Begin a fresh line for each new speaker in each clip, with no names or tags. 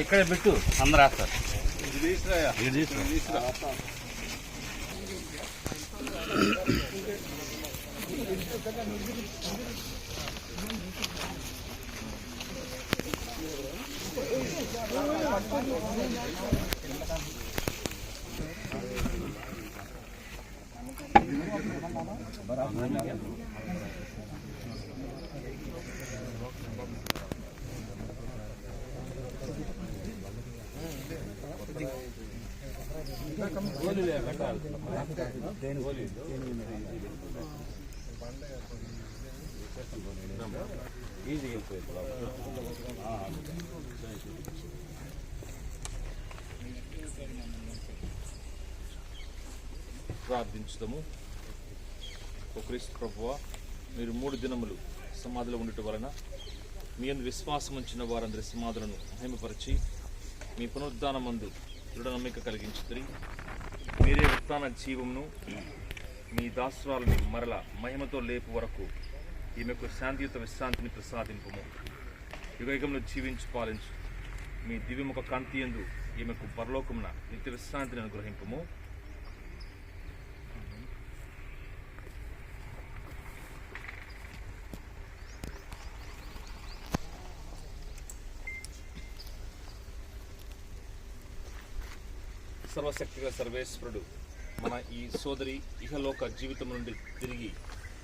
ఇక్కడే పెట్టు అందరు వేస్తారు ఇది తీసుకురా. ఈజీ వెళ్ళిపోయింది
ప్రార్థించుదాము. ఓ క్రీస్తు ప్రభువ మీరు మూడు దినములు సమాధిలో ఉండటం వలన మీ అందు విశ్వాసం ఉంచిన వారందరి సమాధులను మహిమపరిచి మీ పునరుద్ధానమందు దృఢ నమ్మిక కలిగించుతుంది మీరే ఉత్తాన జీవమును మీ దాసురాలని మరల మహిమతో లేపు వరకు ఈమెకు శాంతియుత విశ్రాంతిని ప్రసాదింపము. యుగయుగంలో జీవించి పాలించు. మీ దివ్యముఖ కాంతి ఎందు ఈమెకు పరలోకమున నిత్య విశ్రాంతిని అనుగ్రహింపము. సర్వశక్తిగా సర్వేశ్వరుడు మన ఈ సోదరి ఇహలోక జీవితం నుండి తిరిగి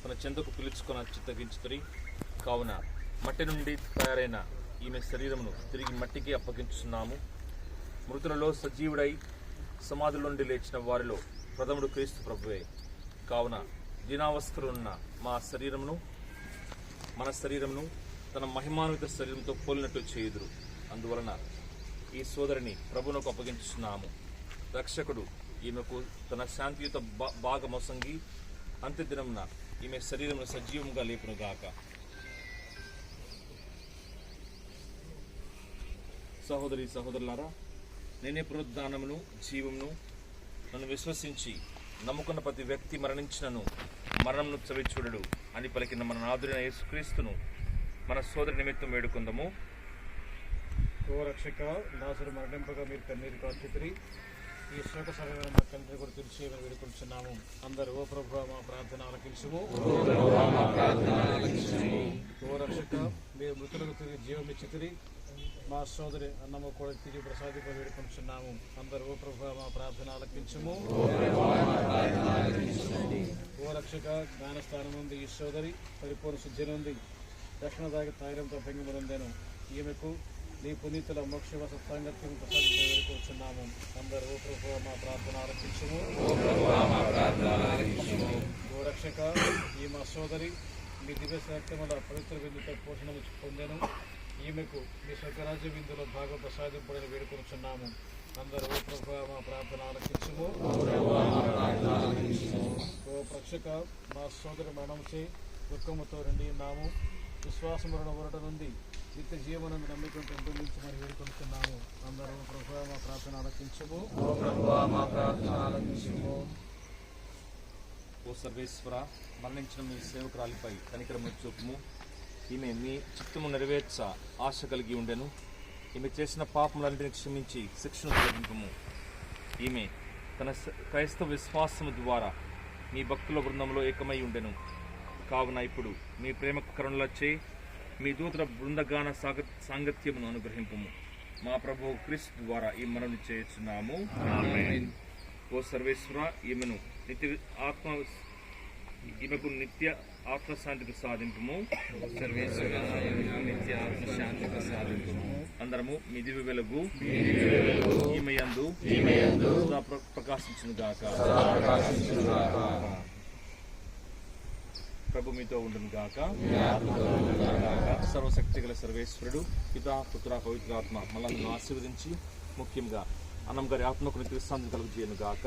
తన చెంతకు పిలుచుకొని చిత్తగించుతరి కావున మట్టి నుండి తయారైన ఈమె శరీరమును తిరిగి మట్టికి అప్పగించుతున్నాము మృతులలో సజీవుడై సమాధుల నుండి లేచిన వారిలో ప్రథముడు క్రీస్తు ప్రభువే. కావున దీనావస్థలున్న మా శరీరమును మన శరీరమును తన మహిమాన్విత శరీరంతో పోలినట్టు చేయుదురు. అందువలన ఈ సోదరిని ప్రభునకు అప్పగించుతున్నాము రక్షకుడు. ఈమెకు తన శాంతియుత బా- భాగమొసంగి అంత్యదినమున ఈమె శరీరమును సజీవంగా లేపును గాక సహోదరి సహోదరులారా నేనే పునరుద్ధానమును జీవమును నన్ను విశ్వసించి నమ్ముకున్న ప్రతి వ్యక్తి మరణించినను మరణంను చవి చూడడు అని పలికిన మన నాదుడైన యేసుక్రీస్తును మన సోదరి నిమిత్తం వేడుకుందాము.
ఓ రక్షక దాసుడు మరణింపగా మీరు కన్నీరు కాచిత్రి ఈ శోక సమయమైన మా తండ్రి కూడా తెలిసి వేడుకుంటున్నాము. అందరు ఓ ప్రభు మా ప్రార్థన ఆలకించుము. ఓ రక్షక మీరు మృతులకు తిరిగి జీవం ఇచ్చితిరి మా సోదరి అన్నము కూడా తిరిగి ప్రసాదింప వేడుకుంటున్నాము. అందరు ఓ ప్రభు మా ప్రార్థన ఆలకించుము. ఓ రక్షక జ్ఞానస్థానం ఉంది ఈ సోదరి పరిపూర్ణ శుద్ధి నుండి రక్షణ దాగి తాయిరంతో పెంగిమరుందేను ఈమెకు నీ పునీతుల మోక్షవస సాంగత్యం ప్రసాదించ వేడుకుంటున్నాము అందరూ ఓ ప్రభు మా ప్రార్థన ఆలకించుము ఓ రక్షక ఈ మా సోదరి మీ దివ్య సత్యముల పవిత్ర బిందుతో పోషణ పొందెను. ఈమెకు మీ స్వర్గరాజ్య బిందులో భాగం ప్రసాదింపడని వేడుకొనుచున్నాము. అందరూ ఓ ప్రభు మా ప్రార్థన ఆలకించుము ఓ రక్షక మా సోదరి మరణం చే దుఃఖముతో రెండి ఉన్నాము విశ్వాసం మరణ నుండి నిత్య జీవనందు నమ్మికను పెంపొందించి మరి వేడుకొంటున్నాము అందరూ ప్రభు మా ప్రార్థన ఆలకించము.
ఓ సర్వేశ్వర మరణించిన మీ సేవకురాలిపై కనికరము చూపుము. ఈమె మీ చిత్తము నెరవేర్చ ఆశ కలిగి ఉండెను. ఈమె చేసిన పాపములన్నింటినీ క్షమించి శిక్షణ తొలగింపము ఈమె తన క్రైస్తవ విశ్వాసము ద్వారా మీ భక్తుల బృందంలో ఏకమై ఉండెను. కావున ఇప్పుడు మీ ప్రేమ కరుణలచే మీ దూతల బృందగాన సాగ సాంగత్యమును అనుగ్రహింపము. మా ప్రభు క్రీస్తు ద్వారా ఈ మనవి చేస్తున్నాము. ఓ సర్వేశ్వర ఈమెను నిత్య ఆత్మ ఈమెకు నిత్య ఆత్మశాంతికి సాధింపము. సర్వేశ్వర నిత్య ఆత్మశాంతికి సాధింపము. అందరము మీ దివ్య వెలుగు. ఈమె ప్రకాశించును గాక ప్రభు మీతో ఉండును గాక. సర్వశక్తి గల సర్వేశ్వరుడు పితా పుత్ర పవిత్రాత్మ మళ్ళీ ఆశీర్వదించి ముఖ్యంగా అన్నం గారి ఆత్మకు కలుగు చేయను గాక.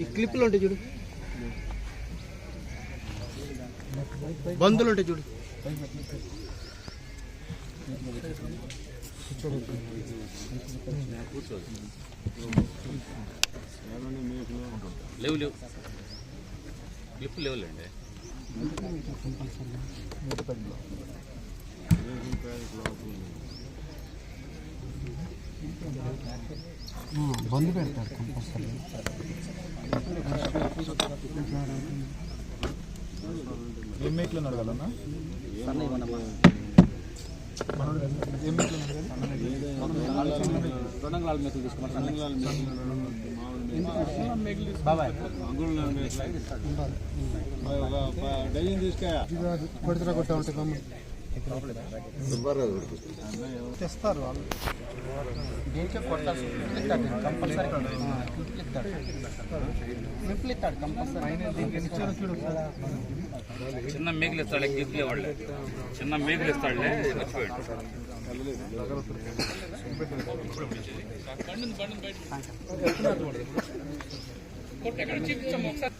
ఈ క్లిప్లు ఉంటాయి చూడు. బందులు ఉంటాయి చూడు.
లేవు లేవు. క్లిప్ లేవులేండి.
బంద్ పెడతారు కంపల్సరీ
ఏం మేకలు ఉన్నాడు కదా
కొడుతున్నా కొట్టా ఉంటుంది తెస్తారు వాళ్ళు. దీనికే కొట్టాల్సి కంపల్సరీ క్లిప్లు ఇస్తాడు క్లిప్లు ఇస్తాడు కంపల్సరీ.
చిన్న మేకలు ఇస్తాడు క్లిప్ ఇవ్వలే చిన్న మేకలు ఇస్తాడులే మర్చిపోయాడు
ఎక్కడ చూపించమ్మా ఒకసారి